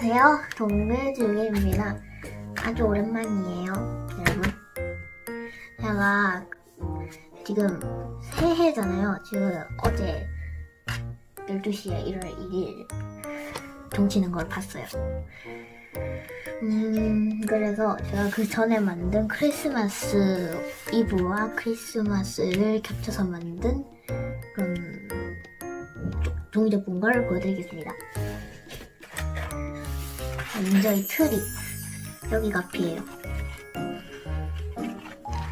안녕하세요. 동글중입니다. 아주 오랜만이에요, 여러분. 제가 지금 새해잖아요. 지금 어제 12시에 1월 1일 동치는 걸 봤어요. 음, 그래서 제가 그 전에 만든 크리스마스 이브와 크리스마스를 겹쳐서 만든 그런 종이 제품 걸 보여드리겠습니다. 이 트리. 여기가 앞이에요.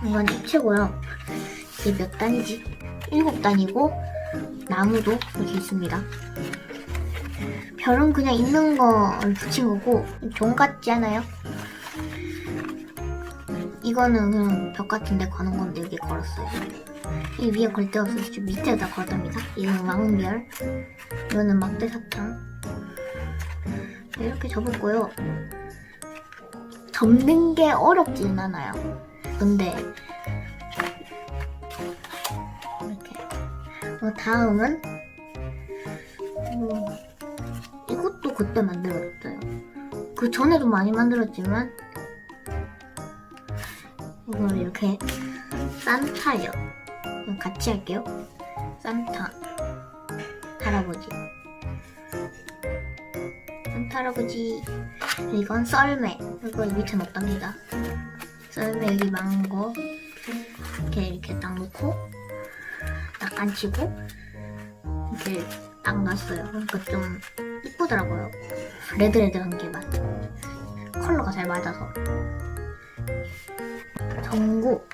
이건 입체고요 이게 몇 단이지? 일곱 단이고 나무도 이렇게 있습니다. 별은 그냥 있는 거를 붙인 거고 종 같지 않아요? 이거는 그냥 벽 같은데 거는 건데 여기 걸었어요. 이 위에 걸 데 없어서 좀 밑에다 걸었답니다. 이거는 왕별. 이거는 막대사탕 이렇게 접었고요. 접는 게 어렵지는 않아요. 근데 이렇게 어, 다음은 어, 이것도 그때 만들었어요. 그 전에도 많이 만들었지만 이걸 이렇게 산타요. 같이 할게요. 산타 할아버지. 할아버지 이건 썰매. 이거 밑에 넣답니다. 썰매 여기 망고 이렇게 이렇게 딱 놓고 딱 앉히고 이렇게 딱 놨어요. 그러니까 좀 이쁘더라고요. 레드레드한 게 맞. 컬러가 잘 맞아서. 전구.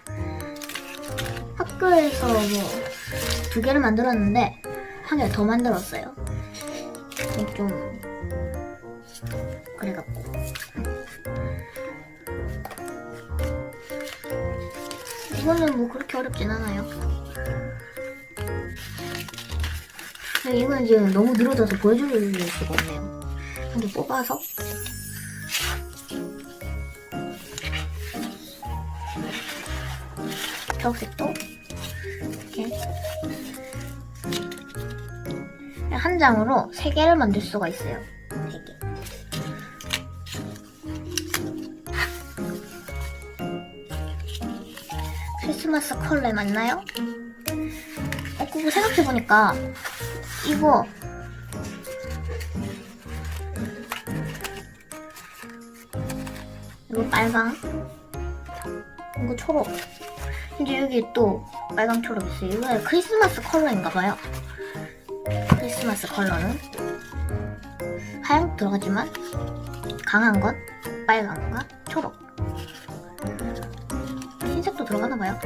학교에서 뭐 두 개를 만들었는데 한 개 더 만들었어요. 좀 그래갖고. 이거는 뭐 그렇게 어렵진 않아요. 이건 지금 너무 늘어져서 보여줄 수가 없네요. 한 개 뽑아서. 초록색도. 이렇게. 한 장으로 세 개를 만들 수가 있어요 크리스마스 컬러 맞나요? 어, 그거 생각해보니까 이거 이거 빨강? 이거 초록. 이제 여기 또 빨강 초록 있어요. 이거 크리스마스 컬러인가봐요. 크리스마스 컬러는? 하얀 들어가지만 강한 건 빨강과 초록 흰색도 들어가나 봐요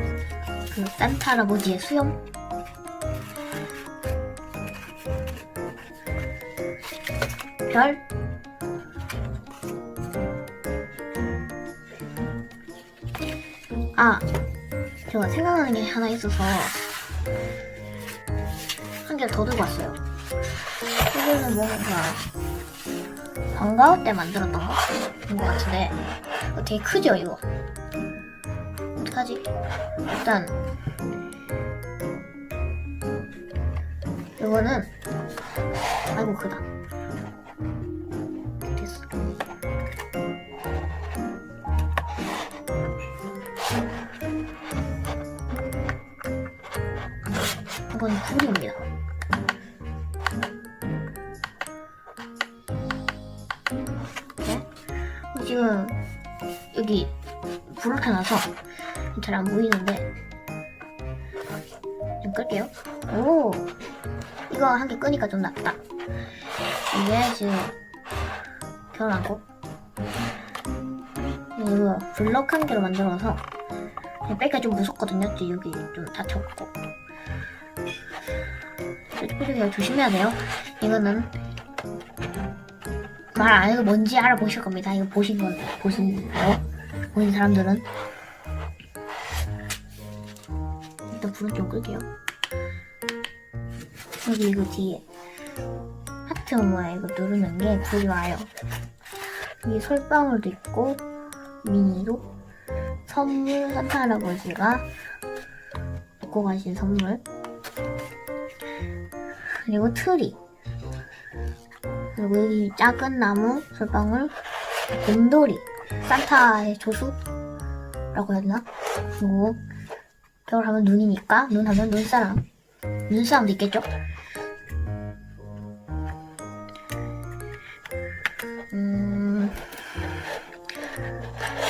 그 산타 할아버지의 수염 별 아, 제가 생각나는 게 하나 있어서 한 개 더 들고 왔어요. 이거는 뭔가 방과후 때 만들었던 거? 인것 같은데 되게 크죠 이거? 어떡하지? 일단 이거는 아이고 크다 됐어 이건 불입니다 네? 지금 여기 불을 켜놔서 잘 안 보이는데 좀 끌게요. 오 이거 한 개 끄니까 좀 낫다. 이게 지금 결혼하고 이거 블럭 한 개로 만들어서 빼기가 좀 무섭거든요. 여기 좀 다쳤고 뾰족뾰족해요. 조심해야 돼요. 이거는 말 안 해도 뭔지 알아보실 겁니다. 이거 보신 건 보신 거 보신 사람들은 불은 좀 끌게요. 여기 이거 뒤에 하트 모양 이거 누르는 게 불이 와요. 여기 솔방울도 있고 미니도 선물 산타 할아버지가 놓고 가신 선물 그리고 트리 그리고 여기 작은 나무 솔방울 곰돌이 산타의 조수라고 해야 되나? 그리고 벽을 하면 눈이니까 눈 하면 눈사람. 눈사람도 있겠죠? 음...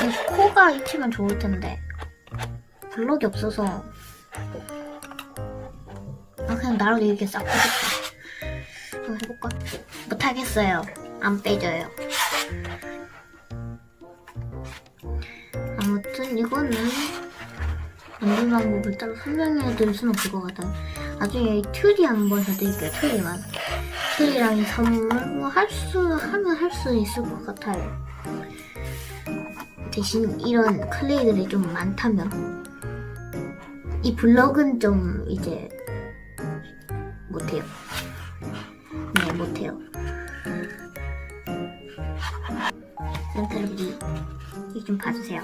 이 코가 입히면 좋을 텐데. 블럭이 없어서. 아 그냥 나라도 이렇게 싹 해볼까? 한번 해볼까? 못하겠어요. 안 빼져요. 아무튼 이거는 만든 방법을 따로 설명해 드릴 수는 없을 것 같아요 나중에 이 트리 한번 해드릴게요 트리만 트리랑 이 선물 뭐 할 수 하면 할 수 있을 것 같아요 대신 이런 클레이들이 좀 많다면 이 블럭은 좀 이제 못해요. 네, 못해요. 센터를 이좀 봐주세요.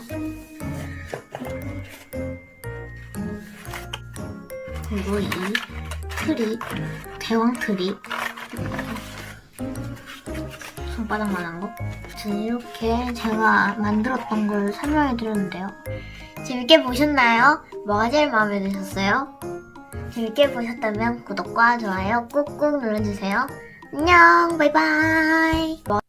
그리고 이 트리, 대왕 트리, 손바닥만한 거. 이렇게 제가 만들었던 걸 설명해 드렸는데요. 재밌게 보셨나요? 뭐가 제일 마음에 드셨어요? 재밌게 보셨다면 구독과 좋아요 꾹꾹 눌러주세요. 안녕, 바이바이.